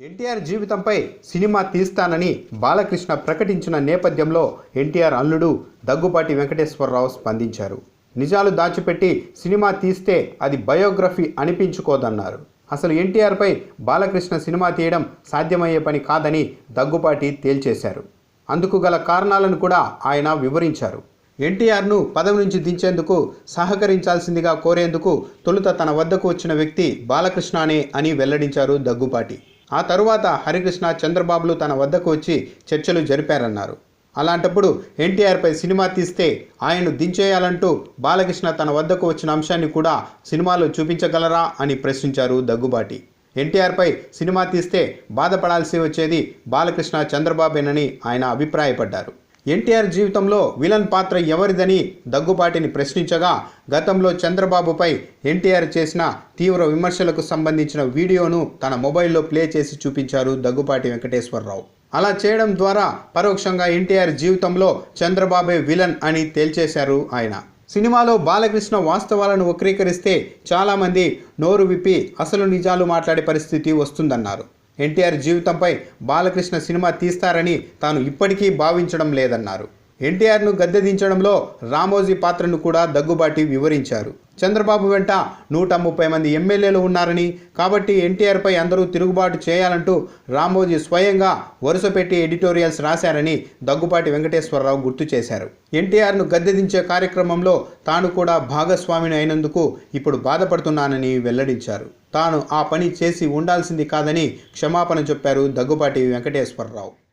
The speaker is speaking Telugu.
ఎన్టీఆర్ జీవితంపై సినిమా తీస్తానని బాలకృష్ణ ప్రకటించిన నేపథ్యంలో ఎన్టీఆర్ అల్లుడు దగ్గుపాటి వెంకటేశ్వరరావు స్పందించారు. నిజాలు దాచిపెట్టి సినిమా తీస్తే అది బయోగ్రఫీ అనిపించుకోదన్నారు. అసలు ఎన్టీఆర్పై బాలకృష్ణ సినిమా తీయడం సాధ్యమయ్యే పని కాదని దగ్గుపాటి తేల్చేశారు. అందుకు గల కారణాలను కూడా ఆయన వివరించారు. ఎన్టీఆర్ను పదవి నుంచి దించేందుకు సహకరించాల్సిందిగా కోరేందుకు తొలుత తన వద్దకు వచ్చిన వ్యక్తి బాలకృష్ణనే అని వెల్లడించారు దగ్గుపాటి ఆ తరువాత హరికృష్ణ చంద్రబాబులు తన వద్దకు వచ్చి చర్చలు జరిపారన్నారు. అలాంటప్పుడు ఎన్టీఆర్పై సినిమా తీస్తే ఆయన్ను దించేయాలంటూ బాలకృష్ణ తన వద్దకు వచ్చిన అంశాన్ని కూడా సినిమాలో చూపించగలరా అని ప్రశ్నించారు దగ్గుబాటి. ఎన్టీఆర్పై సినిమా తీస్తే బాధపడాల్సి వచ్చేది బాలకృష్ణ చంద్రబాబేనని ఆయన అభిప్రాయపడ్డారు. ఎన్టీఆర్ జీవితంలో విలన్ పాత్ర ఎవరిదని దగ్గుబాటిని ప్రశ్నించగా గతంలో చంద్రబాబుపై ఎన్టీఆర్ చేసిన తీవ్ర విమర్శలకు సంబంధించిన వీడియోను తన మొబైల్లో ప్లే చేసి చూపించారు దగ్గుపాటి వెంకటేశ్వరరావు. అలా చేయడం ద్వారా పరోక్షంగా ఎన్టీఆర్ జీవితంలో చంద్రబాబే విలన్ అని తేల్చేశారు ఆయన. సినిమాలో బాలకృష్ణ వాస్తవాలను వక్రీకరిస్తే చాలామంది నోరు విప్పి అసలు నిజాలు మాట్లాడే పరిస్థితి వస్తుందన్నారు. ఎన్టీఆర్ జీవితంపై బాలకృష్ణ సినిమా తీస్తారని తాను ఇప్పటికీ భావించడం లేదన్నారు. ఎన్టీఆర్ను గద్దెదించడంలో రామోజీ పాత్రను కూడా దగ్గుబాటి వివరించారు. చంద్రబాబు వెంట నూట ముప్పై మంది ఎమ్మెల్యేలు ఉన్నారని కాబట్టి ఎన్టీఆర్పై అందరూ తిరుగుబాటు చేయాలంటూ రామోజీ స్వయంగా వరుసపెట్టి ఎడిటోరియల్స్ రాశారని దగ్గుపాటి వెంకటేశ్వరరావు గుర్తు చేశారు. ఎన్టీఆర్ను గద్దెదించే కార్యక్రమంలో తాను కూడా భాగస్వామిని అయినందుకు ఇప్పుడు బాధపడుతున్నానని వెల్లడించారు. తాను ఆ పని చేసి ఉండాల్సింది కాదని క్షమాపణ చెప్పారు దగ్గుపాటి వెంకటేశ్వరరావు.